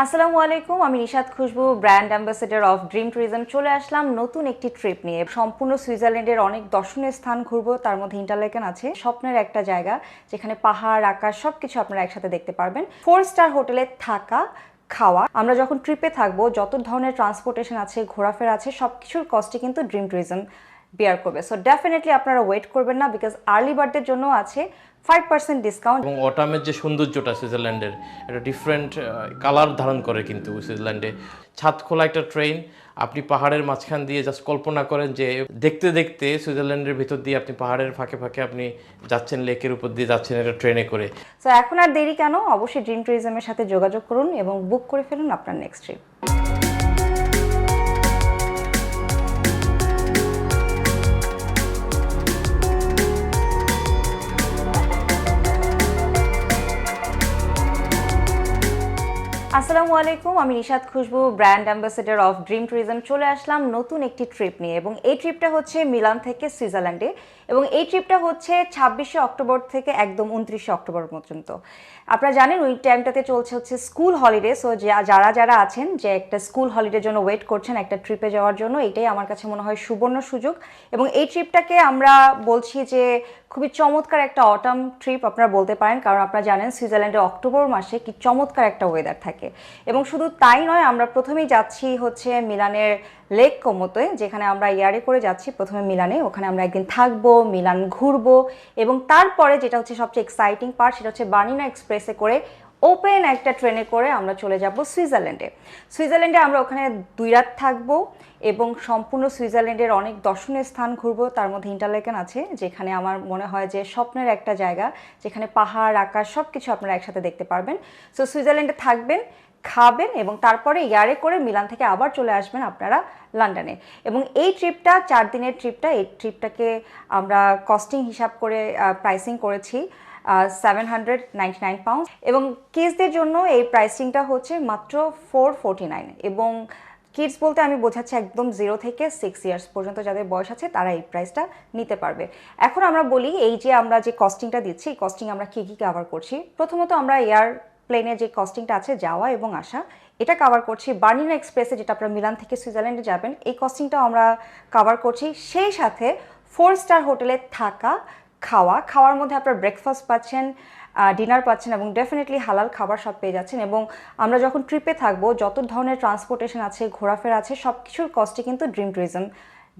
আসসালামু আলাইকুম, আমি Nishad Khushbu, brand ambassador of Dream Tourism চলে আসলাম নতুন একটি ট্রিপ নিয়ে। সম্পূর্ণ সুইজারল্যান্ডের অনেক দর্শনীয় স্থান ঘুরবো, তার মধ্যে ইন্টারলেকেন আছে। স্বপ্নের একটা জায়গা, যেখানে পাহাড়, আকাশ সব কিছু আপনারা একসাথে দেখতে পারবেন। ফোর স্টার হোটেলে থাকা, খাওয়া। আমরা যখন ট্রিপে থাকব, যত ধরনের ট্রান্সপোর্টেশন আছে, ঘোরাফেরা আছে সব কিছুর কস্টে কিন্তু ড্রিম ট্যুরিজম। বিয়ার করবে। সো ডেফিনেটলি আপনারা ওয়েট করবেন না বিকজ আর্লি বার্থদের জন্য আছে ফাইভ পার্সেন্ট ডিসকাউন্ট এবং অটামের যে সৌন্দর্যটা সুইজারল্যান্ডের একটা ডিফারেন্ট কালার ধারণ করে কিন্তু সুইজারল্যান্ডে ছাদ খোলা একটা ট্রেন আপনি পাহাড়ের মাঝখান দিয়ে জাস্ট কল্পনা করেন যে দেখতে দেখতে সুইজারল্যান্ডের ভিতর দিয়ে আপনি পাহাড়ের ফাঁকে ফাঁকে আপনি যাচ্ছেন লেকের উপর দিয়ে যাচ্ছেন একটা ট্রেনে করে। সো এখন আর দেরি কেন? অবশ্যই ড্রিম ট্যুরিজমের সাথে যোগাযোগ করুন এবং বুক করে ফেলুন আপনার নেক্সট ট্রিপ আসসালামু আলাইকুম, আমি Nishad Khushbu, brand ambassador of Dream Tourism চলে আসলাম নতুন একটি ট্রিপ নিয়ে। এবং এই ট্রিপটা হচ্ছে মিলান থেকে সুইজারল্যান্ডে। এবং এই ট্রিপটা হচ্ছে ছাব্বিশে অক্টোবর থেকে একদম উনত্রিশে অক্টোবর পর্যন্ত। আপনারা জানেন, ওই টাইমটাতে চলছে হচ্ছে স্কুল হলিডে। সো যারা যারা আছেন যে একটা স্কুল হলিডের জন্য ওয়েট করছেন একটা ট্রিপে যাওয়ার জন্য, এটাই আমার কাছে মনে হয় সুবর্ণ সুযোগ। এবং এই ট্রিপটাকে আমরা বলছি যে খুবই চমৎকার একটা অটাম ট্রিপ, আপনারা বলতে পারেন। কারণ আপনারা জানেন, সুইজারল্যান্ডে অক্টোবর মাসে কি চমৎকার একটা ওয়েদার থাকে। এবং শুধু তাই নয়, আমরা প্রথমেই যাচ্ছি হচ্ছে মিলানের লেক কোমোতে, যেখানে আমরা ইয়ারে করে যাচ্ছি। প্রথমে মিলানে, ওখানে আমরা একদিন থাকব, মিলান ঘুরবো এবং তারপরে যেটা হচ্ছে সবচেয়ে এক্সাইটিং পার্ট সেটা হচ্ছে বার্নিনা এক্সপ্রেসে করে ওপেন একটা ট্রেনে করে আমরা চলে যাব সুইজারল্যান্ডে। সুইজারল্যান্ডে আমরা ওখানে দুই রাত থাকব এবং সম্পূর্ণ সুইজারল্যান্ডের অনেক দর্শনীয় স্থান ঘুরবো। তার মধ্যে ইন্টারলেকেন আছে, যেখানে আমার মনে হয় যে স্বপ্নের একটা জায়গা, যেখানে পাহাড়, আকাশ সব কিছু আপনারা একসাথে দেখতে পারবেন। সো সুইজারল্যান্ডে থাকবেন, খাবেন এবং তারপরে ইয়ারে করে মিলান থেকে আবার চলে আসবেন আপনারা লন্ডনে। এবং এই ট্রিপটা, চার দিনের ট্রিপটা, এই ট্রিপটাকে আমরা কস্টিং হিসাব করে প্রাইসিং করেছি। Seven hundred ninety nine pound এবং কিডসদের জন্য এই প্রাইসিংটা হচ্ছে মাত্র ফোর ফোরটি নাইন এবং কিডস বলতে আমি বোঝাচ্ছি একদম জিরো থেকে সিক্স ইয়ার্স পর্যন্ত যাদের বয়স আছে, তারা এই প্রাইসটা নিতে পারবে। এখন আমরা বলি এই যে আমরা যে কস্টিংটা দিচ্ছি, এই কস্টিং আমরা কী কী কাভার করছি? প্রথমত আমরা এয়ার প্লেনে যে কস্টিংটা আছে, যাওয়া এবং আসা, এটা কাভার করছি। বার্নিনা এক্সপ্রেসে যেটা আপনারা মিলান থেকে সুইজারল্যান্ডে যাবেন, এই কস্টিংটাও আমরা কাভার করছি। সেই সাথে ফোর স্টার হোটেলে থাকা খাওয়া, খাওয়ার মধ্যে আপনার ব্রেকফাস্ট পাচ্ছেন ডিনার পাচ্ছেন এবং ডেফিনেটলি হালাল খাবার সব পেয়ে যাচ্ছেন এবং আমরা যখন ট্রিপে থাকব, যত ধরনের ট্রান্সপোর্টেশন আছে, ঘোরাফেরা আছে সব কিছুর কস্টে কিন্তু ড্রিম ট্যুরিজম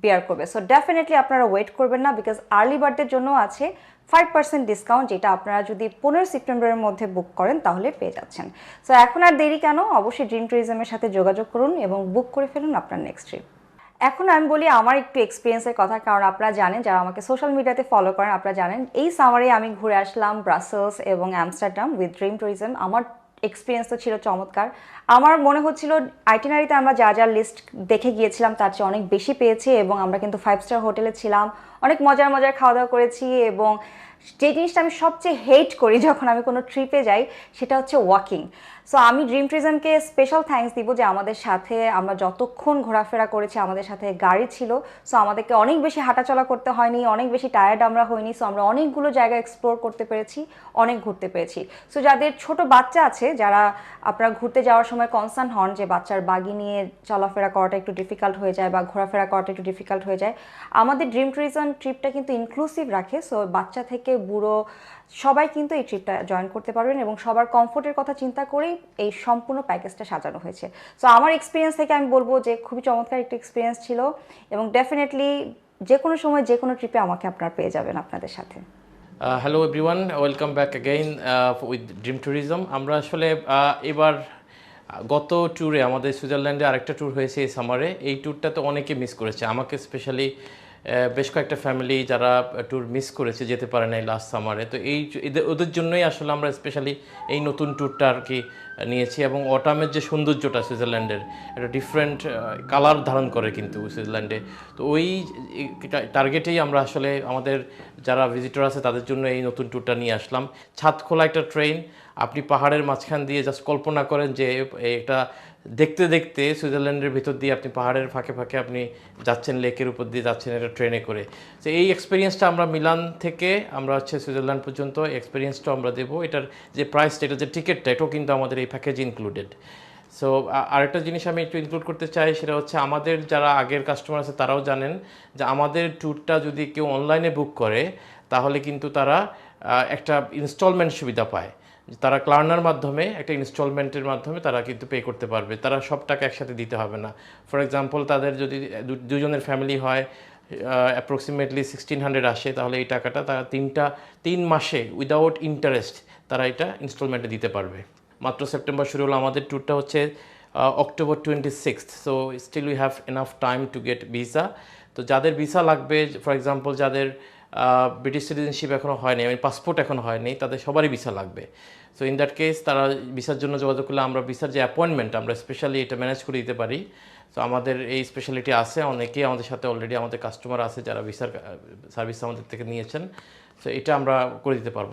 বিয়ার করবে। সো ডেফিনেটলি আপনারা ওয়েট করবেন না বিকজ আর্লি বার্থদের জন্য আছে ফাইভ পার্সেন্ট ডিসকাউন্ট যেটা আপনারা যদি পনেরো সেপ্টেম্বরের মধ্যে বুক করেন তাহলে পেয়ে যাচ্ছেন। সো এখন আর দেরি কেন? অবশ্যই ড্রিম ট্যুরিজমের সাথে যোগাযোগ করুন এবং বুক করে ফেলুন আপনার নেক্সট ট্রিপ এখন আমি বলি আমার একটু এক্সপিরিয়েন্সের কথা, কারণ আপনারা জানেন, যারা আমাকে সোশ্যাল মিডিয়াতে ফলো করেন, আপনারা জানেন, এই সামারে আমি ঘুরে আসলাম ব্রাসেলস এবং আমস্টারডাম উইথ ড্রিম ট্যুরিজম আমার এক্সপিরিয়েন্স তো ছিল চমৎকার। আমার মনে হচ্ছিল আইটিনারিতে আমরা যা যা লিস্ট দেখে গিয়েছিলাম, তার চেয়ে অনেক বেশি পেয়েছি এবং আমরা কিন্তু ফাইভ স্টার হোটেলে ছিলাম। অনেক মজার মজার খাওয়া দাওয়া করেছি এবং যে জিনিসটা আমি সবচেয়ে হেট করি যখন আমি কোনো ট্রিপে যাই, সেটা হচ্ছে ওয়াকিং সো আমি ড্রিম ট্রিজমকে স্পেশাল থ্যাঙ্কস দিব যে আমাদের সাথে আমরা যতক্ষণ ঘোরাফেরা করেছি, আমাদের সাথে গাড়ি ছিল। সো আমাদেরকে অনেক বেশি হাঁটাচলা করতে হয়নি, অনেক বেশি টায়ার্ড আমরা হইনি। সো আমরা অনেকগুলো জায়গা এক্সপ্লোর করতে পেরেছি, অনেক ঘুরতে পেরেছি। সো যাদের ছোট বাচ্চা আছে, যারা আপনারা ঘুরতে যাওয়ার সময় কনসার্ন হন যে বাচ্চার বাগি নিয়ে চলাফেরা করাটা একটু ডিফিকাল্ট হয়ে যায় বা ঘোরাফেরা করাটা একটু ডিফিকাল্ট হয়ে যায়, আমাদের ড্রিম ট্রিজম ট্রিপটা কিন্তু ইনক্লুসিভ রাখে। সো বাচ্চা থেকে বুড়ো, সবাই কিন্তু এই ট্রিপটা জয়েন করতে পারবেন এবং সবার কমফোর্টের কথা চিন্তা করেই এই সম্পূর্ণ প্যাকেজটা সাজানো হয়েছে। সো আমার এক্সপিরিয়েন্স থেকে আমি বলব যে খুবই চমৎকার একটা এক্সপিরিয়েন্স ছিল এবং ডেফিনেটলি যে কোনো সময় যে কোনো ট্রিপে আমাকে আপনারা পেয়ে যাবেন আপনাদের সাথে। Hello everyone welcome back again with Dream Tourism আমরা আসলে এবার গত ট্যুরে আমাদের সুইজারল্যান্ডে আরেকটা ট্যুর হয়েছে এই সামারে এই ট্যুরটা তো অনেকে মিস করেছে। আমাকে স্পেশালি বেশ কয়েকটা ফ্যামিলি যারা ট্যুর মিস করেছে, যেতে পারে নাই লাস্ট সামারে তো এই ওদের জন্যই আসলে আমরা স্পেশালি এই নতুন ট্যুরটা আর কি নিয়েছি এবং অটামের যে সৌন্দর্যটা সুইজারল্যান্ডের, একটা ডিফারেন্ট কালার ধারণ করে কিন্তু সুইজারল্যান্ডে। তো ওই টার্গেটেই আমরা আসলে আমাদের যারা ভিজিটর আছে, তাদের জন্য এই নতুন ট্যুরটা নিয়ে আসলাম। ছাদ খোলা একটা ট্রেন আপনি পাহাড়ের মাঝখান দিয়ে জাস্ট কল্পনা করেন যে এটা দেখতে দেখতে সুইজারল্যান্ডের ভিতর দিয়ে আপনি পাহাড়ের ফাঁকে ফাঁকে আপনি যাচ্ছেন, লেকের উপর দিয়ে যাচ্ছেন এটা ট্রেনে করে। তো এই এক্সপিরিয়েন্সটা আমরা মিলান থেকে আমরা হচ্ছে সুইজারল্যান্ড পর্যন্ত এক্সপিরিয়েন্সটা আমরা দেবো। এটার যে প্রাইসটা এটা যে টিকিটটা এটাও কিন্তু আমাদের এই প্যাকেজ ইনক্লুডেড সো আরেকটা জিনিস আমি একটু ইনক্লুড করতে চাই, সেটা হচ্ছে আমাদের যারা আগের কাস্টমার আছে, তারাও জানেন যে আমাদের ট্যুরটা যদি কেউ অনলাইনে বুক করে, তাহলে কিন্তু তারা একটা ইনস্টলমেন্ট সুবিধা পায়। তারা ক্লার্নার মাধ্যমে, একটা ইনস্টলমেন্টের মাধ্যমে তারা কিন্তু পে করতে পারবে। তারা সব টাকা একসাথে দিতে হবে না। ফর এক্সাম্পল তাদের যদি দুজনের ফ্যামিলি হয় অ্যাপ্রক্সিমেটলি সিক্সটিন হান্ড্রেড আসে, তাহলে এই টাকাটা তারা তিনটা, তিন মাসে উইদাউট ইন্টারেস্ট তারা এটা ইনস্টলমেন্টে দিতে পারবে। মাত্র সেপ্টেম্বর শুরু হলো, আমাদের ট্যুরটা হচ্ছে October twenty sixth so still we have enough time to get visa তো যাদের ভিসা লাগবে ফর এক্সাম্পল যাদের ব্রিটিশ সিটিজেনশিপ এখনও হয়নি আমি পাসপোর্ট এখন হয়নি, তাদের সবারই ভিসা লাগবে। সো ইন দ্যাট কেস তারা ভিসার জন্য যোগাযোগ করলে আমরা ভিসার যে অ্যাপয়েন্টমেন্ট আমরা স্পেশালি এটা ম্যানেজ করে দিতে পারি। তো আমাদের এই স্পেশালিটি আছে অনেকেই আমাদের সাথে অলরেডি আমাদের কাস্টমার আছে যারা ভিসার সার্ভিস আমাদের থেকে নিয়েছেন। সো এটা আমরা করে দিতে পারব।